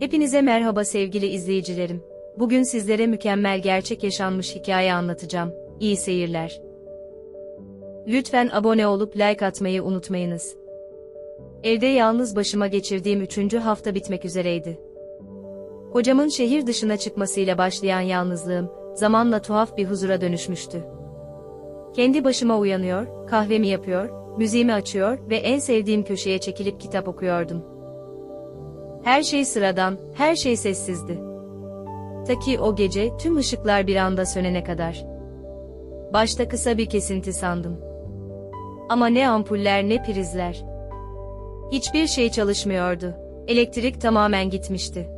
Hepinize merhaba sevgili izleyicilerim. Bugün sizlere mükemmel gerçek yaşanmış hikaye anlatacağım. İyi seyirler. Lütfen abone olup like atmayı unutmayınız. Evde yalnız başıma geçirdiğim üçüncü hafta bitmek üzereydi. Hocamın şehir dışına çıkmasıyla başlayan yalnızlığım, zamanla tuhaf bir huzura dönüşmüştü. Kendi başıma uyanıyor, kahvemi yapıyor, müziğimi açıyor ve en sevdiğim köşeye çekilip kitap okuyordum. Her şey sıradan, her şey sessizdi. Ta ki o gece tüm ışıklar bir anda sönene kadar. Başta kısa bir kesinti sandım. Ama ne ampuller ne prizler. Hiçbir şey çalışmıyordu. Elektrik tamamen gitmişti.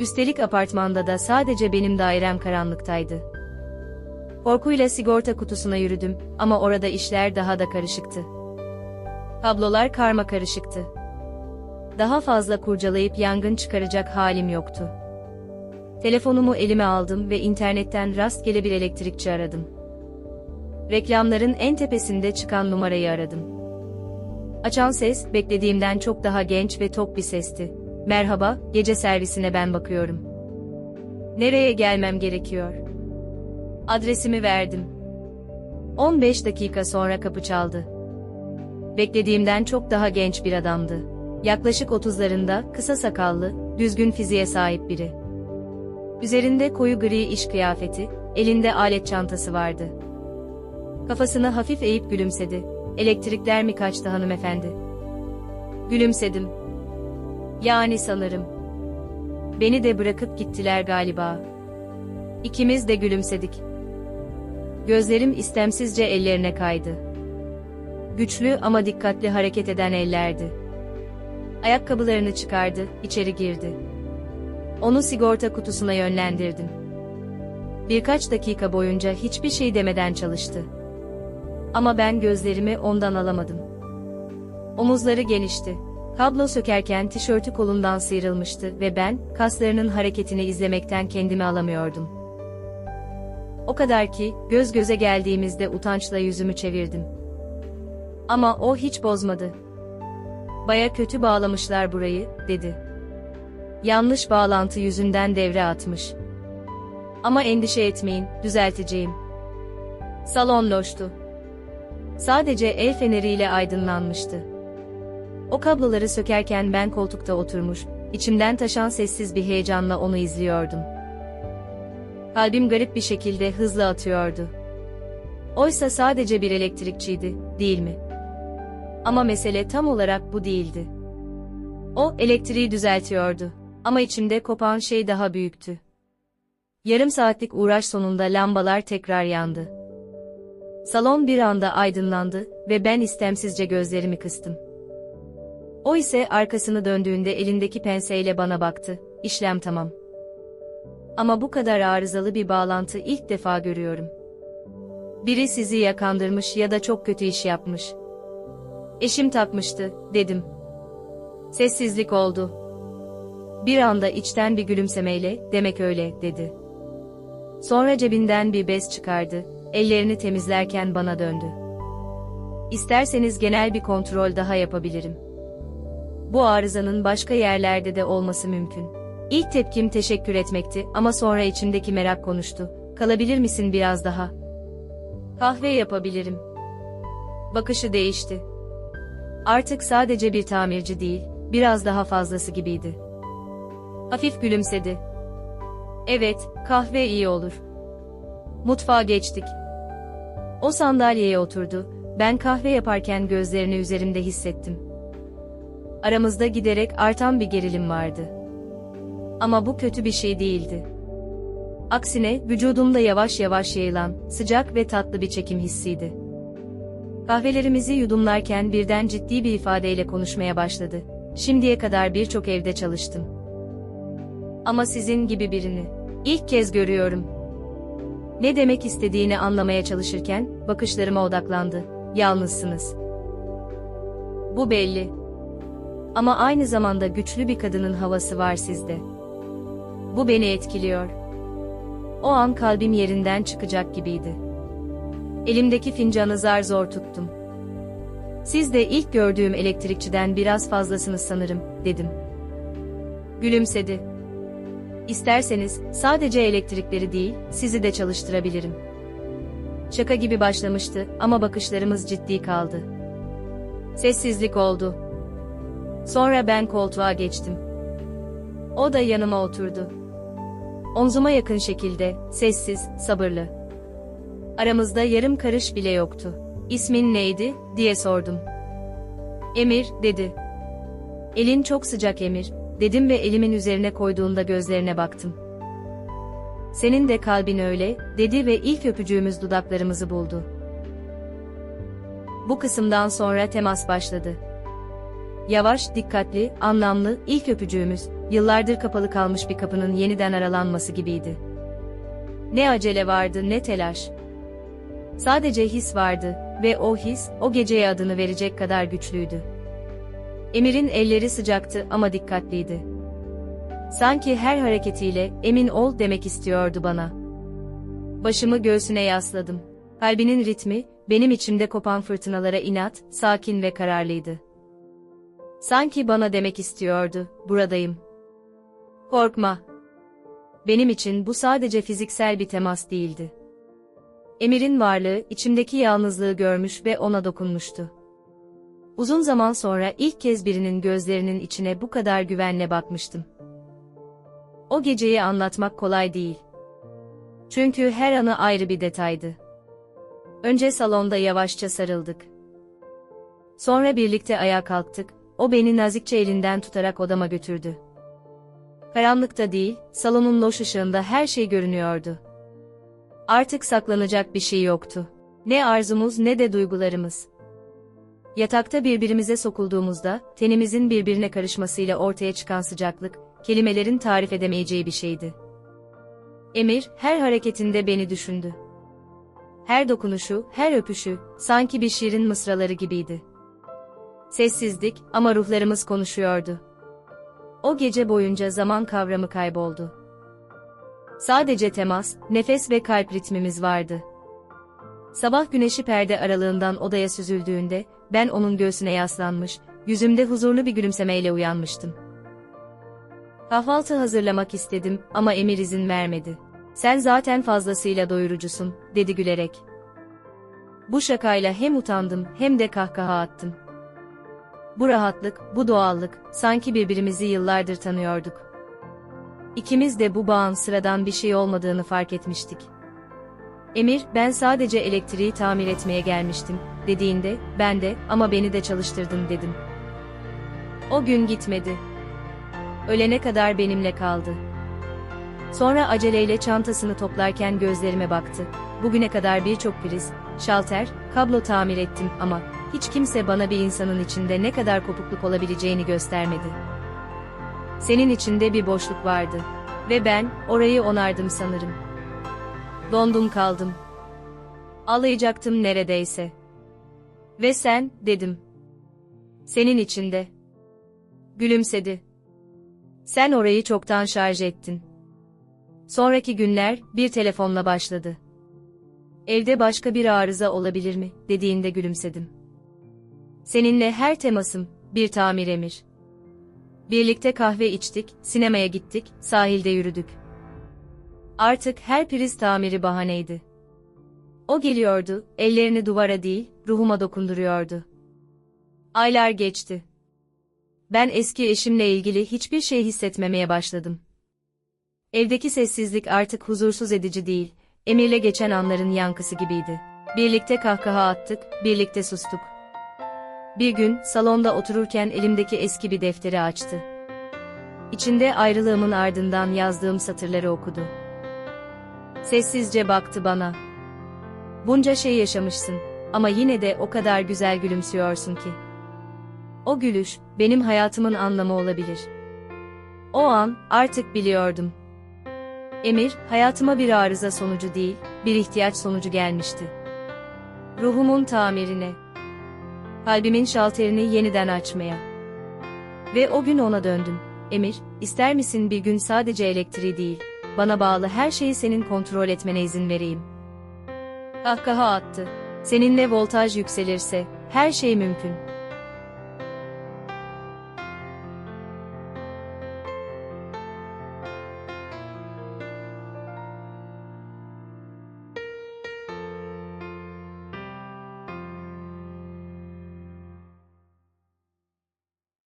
Üstelik apartmanda da sadece benim dairem karanlıktaydı. Korkuyla sigorta kutusuna yürüdüm ama orada işler daha da karışıktı. Kablolar karma karışıktı. Daha fazla kurcalayıp yangın çıkaracak halim yoktu. Telefonumu elime aldım ve internetten rastgele bir elektrikçi aradım. Reklamların en tepesinde çıkan numarayı aradım. Açan ses, beklediğimden çok daha genç ve tok bir sesti. Merhaba, gece servisine ben bakıyorum. Nereye gelmem gerekiyor? Adresimi verdim. 15 dakika sonra kapı çaldı. Beklediğimden çok daha genç bir adamdı. Yaklaşık 30'larında, kısa sakallı, düzgün fiziğe sahip biri. Üzerinde koyu gri iş kıyafeti, elinde alet çantası vardı. Kafasını hafif eğip gülümsedi. Elektrikler mi kaçtı hanımefendi? Gülümsedim. Yani sanırım. Beni de bırakıp gittiler galiba. İkimiz de gülümsedik. Gözlerim istemsizce ellerine kaydı. Güçlü ama dikkatli hareket eden ellerdi. Ayakkabılarını çıkardı, içeri girdi. Onu sigorta kutusuna yönlendirdim. Birkaç dakika boyunca hiçbir şey demeden çalıştı. Ama ben gözlerimi ondan alamadım. Omuzları genişti. Kablo sökerken tişörtü kolundan sıyrılmıştı ve ben, kaslarının hareketini izlemekten kendimi alamıyordum. O kadar ki, göz göze geldiğimizde utançla yüzümü çevirdim. Ama o hiç bozmadı. Baya kötü bağlamışlar burayı, dedi. Yanlış bağlantı yüzünden devre atmış. Ama endişe etmeyin, düzelteceğim. Salon loştu. Sadece el feneriyle aydınlanmıştı. O kabloları sökerken ben koltukta oturmuş, içimden taşan sessiz bir heyecanla onu izliyordum. Kalbim garip bir şekilde hızlı atıyordu. Oysa sadece bir elektrikçiydi, değil mi? Ama mesele tam olarak bu değildi. O, elektriği düzeltiyordu. Ama içimde kopan şey daha büyüktü. Yarım saatlik uğraş sonunda lambalar tekrar yandı. Salon bir anda aydınlandı ve ben istemsizce gözlerimi kıstım. O ise arkasını döndüğünde elindeki penseyle bana baktı. İşlem tamam. Ama bu kadar arızalı bir bağlantı ilk defa görüyorum. Biri sizi yakandırmış ya da çok kötü iş yapmış. Eşim takmıştı, dedim. Sessizlik oldu. Bir anda içten bir gülümsemeyle, demek öyle, dedi. Sonra cebinden bir bez çıkardı, ellerini temizlerken bana döndü. İsterseniz genel bir kontrol daha yapabilirim. Bu arızanın başka yerlerde de olması mümkün. İlk tepkim teşekkür etmekti ama sonra içimdeki merak konuştu. Kalabilir misin biraz daha? Kahve yapabilirim. Bakışı değişti. Artık sadece bir tamirci değil, biraz daha fazlası gibiydi. Hafif gülümsedi. Evet, kahve iyi olur. Mutfağa geçtik. O sandalyeye oturdu, ben kahve yaparken gözlerini üzerimde hissettim. Aramızda giderek artan bir gerilim vardı. Ama bu kötü bir şey değildi. Aksine, vücudumda yavaş yavaş yayılan, sıcak ve tatlı bir çekim hissiydi. Kahvelerimizi yudumlarken birden ciddi bir ifadeyle konuşmaya başladı. Şimdiye kadar birçok evde çalıştım. Ama sizin gibi birini ilk kez görüyorum. Ne demek istediğini anlamaya çalışırken bakışlarıma odaklandı. Yalnızsınız. Bu belli. Ama aynı zamanda güçlü bir kadının havası var sizde. Bu beni etkiliyor. O an kalbim yerinden çıkacak gibiydi. Elimdeki fincanı zar zor tuttum. Siz de ilk gördüğüm elektrikçiden biraz fazlasınız sanırım, dedim. Gülümsedi. İsterseniz sadece elektrikleri değil, sizi de çalıştırabilirim. Şaka gibi başlamıştı ama bakışlarımız ciddi kaldı. Sessizlik oldu. Sonra ben koltuğa geçtim. O da yanıma oturdu. Omzuma yakın şekilde, sessiz, sabırlı. Aramızda yarım karış bile yoktu. İsmin neydi, diye sordum. Emir, dedi. Elin çok sıcak Emir, dedim ve elimin üzerine koyduğunda gözlerine baktım. Senin de kalbin öyle, dedi ve ilk öpücüğümüz dudaklarımızı buldu. Bu kısımdan sonra temas başladı. Yavaş, dikkatli, anlamlı, ilk öpücüğümüz, yıllardır kapalı kalmış bir kapının yeniden aralanması gibiydi. Ne acele vardı ne telaş. Sadece his vardı ve o his, o geceye adını verecek kadar güçlüydü. Emir'in elleri sıcaktı ama dikkatliydi. Sanki her hareketiyle emin ol demek istiyordu bana. Başımı göğsüne yasladım. Kalbinin ritmi, benim içimde kopan fırtınalara inat, sakin ve kararlıydı. Sanki bana demek istiyordu, buradayım. Korkma. Benim için bu sadece fiziksel bir temas değildi. Emir'in varlığı içimdeki yalnızlığı görmüş ve ona dokunmuştu. Uzun zaman sonra ilk kez birinin gözlerinin içine bu kadar güvenle bakmıştım. O geceyi anlatmak kolay değil. Çünkü her anı ayrı bir detaydı. Önce salonda yavaşça sarıldık. Sonra birlikte ayağa kalktık, o beni nazikçe elinden tutarak odama götürdü. Karanlıkta değil, salonun loş ışığında her şey görünüyordu. Artık saklanacak bir şey yoktu. Ne arzumuz ne de duygularımız. Yatakta birbirimize sokulduğumuzda, tenimizin birbirine karışmasıyla ortaya çıkan sıcaklık, kelimelerin tarif edemeyeceği bir şeydi. Emir, her hareketinde beni düşündü. Her dokunuşu, her öpüşü, sanki bir şiirin mısraları gibiydi. Sessizdik ama ruhlarımız konuşuyordu. O gece boyunca zaman kavramı kayboldu. Sadece temas, nefes ve kalp ritmimiz vardı. Sabah güneşi perde aralığından odaya süzüldüğünde, ben onun göğsüne yaslanmış, yüzümde huzurlu bir gülümsemeyle uyanmıştım. Kahvaltı hazırlamak istedim ama Emir izin vermedi. Sen zaten fazlasıyla doyurucusun, dedi gülerek. Bu şakayla hem utandım hem de kahkaha attım. Bu rahatlık, bu doğallık, sanki birbirimizi yıllardır tanıyorduk. İkimiz de bu bağın sıradan bir şey olmadığını fark etmiştik. Emir, ben sadece elektriği tamir etmeye gelmiştim, dediğinde, ben de, ama beni de çalıştırdın dedim. O gün gitmedi. Ölene kadar benimle kaldı. Sonra aceleyle çantasını toplarken gözlerime baktı. Bugüne kadar birçok priz, şalter, kablo tamir ettim ama hiç kimse bana bir insanın içinde ne kadar kopukluk olabileceğini göstermedi. Senin içinde bir boşluk vardı ve ben orayı onardım sanırım. Dondum kaldım. Ağlayacaktım neredeyse. Ve sen, dedim. Senin içinde. Gülümsedi. Sen orayı çoktan şarj ettin. Sonraki günler bir telefonla başladı. Evde başka bir arıza olabilir mi, dediğinde gülümsedim. Seninle her temasım, bir tamir emir. Birlikte kahve içtik, sinemaya gittik, sahilde yürüdük. Artık her priz tamiri bahaneydi. O geliyordu, ellerini duvara değil, ruhuma dokunduruyordu. Aylar geçti. Ben eski eşimle ilgili hiçbir şey hissetmemeye başladım. Evdeki sessizlik artık huzursuz edici değil, Emir'le geçen anların yankısı gibiydi. Birlikte kahkaha attık, birlikte sustuk. Bir gün, salonda otururken elimdeki eski bir defteri açtı. İçinde ayrılığımın ardından yazdığım satırları okudu. Sessizce baktı bana. Bunca şey yaşamışsın ama yine de o kadar güzel gülümsüyorsun ki. O gülüş, benim hayatımın anlamı olabilir. O an, artık biliyordum. Emir, hayatıma bir arıza sonucu değil, bir ihtiyaç sonucu gelmişti. Ruhumun tamirine. Kalbimin şalterini yeniden açmaya. Ve o gün ona döndüm. Emir, ister misin bir gün sadece elektriği değil, bana bağlı her şeyi senin kontrol etmene izin vereyim. Kahkaha attı. Seninle voltaj yükselirse, her şey mümkün.